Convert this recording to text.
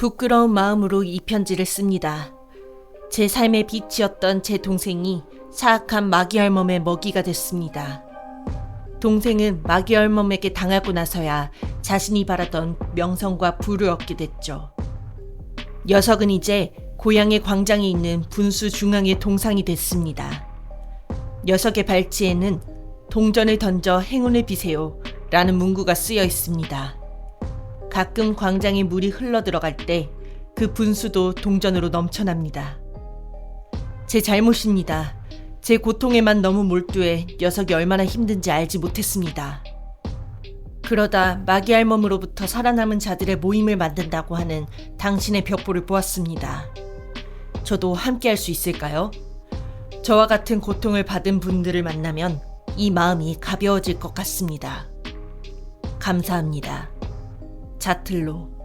부끄러운 마음으로 이 편지를 씁니다. 제 삶의 빛이었던 제 동생이 사악한 마귀 할멈의 먹이가 됐습니다. 동생은 마귀 할멈에게 당하고 나서야 자신이 바라던 명성과 부를 얻게 됐죠. 녀석은 이제 고향의 광장에 있는 분수 중앙의 동상이 됐습니다. 녀석의 발치에는 동전을 던져 행운을 비세요 라는 문구가 쓰여 있습니다. 가끔 광장에 물이 흘러 들어갈 때 그 분수도 동전으로 넘쳐납니다. 제 잘못입니다. 제 고통에만 너무 몰두해 녀석이 얼마나 힘든지 알지 못했습니다. 그러다 마귀 할멈으로부터 살아남은 자들의 모임을 만든다고 하는 당신의 벽보를 보았습니다. 저도 함께 할 수 있을까요? 저와 같은 고통을 받은 분들을 만나면 이 마음이 가벼워질 것 같습니다. 감사합니다. 자틀로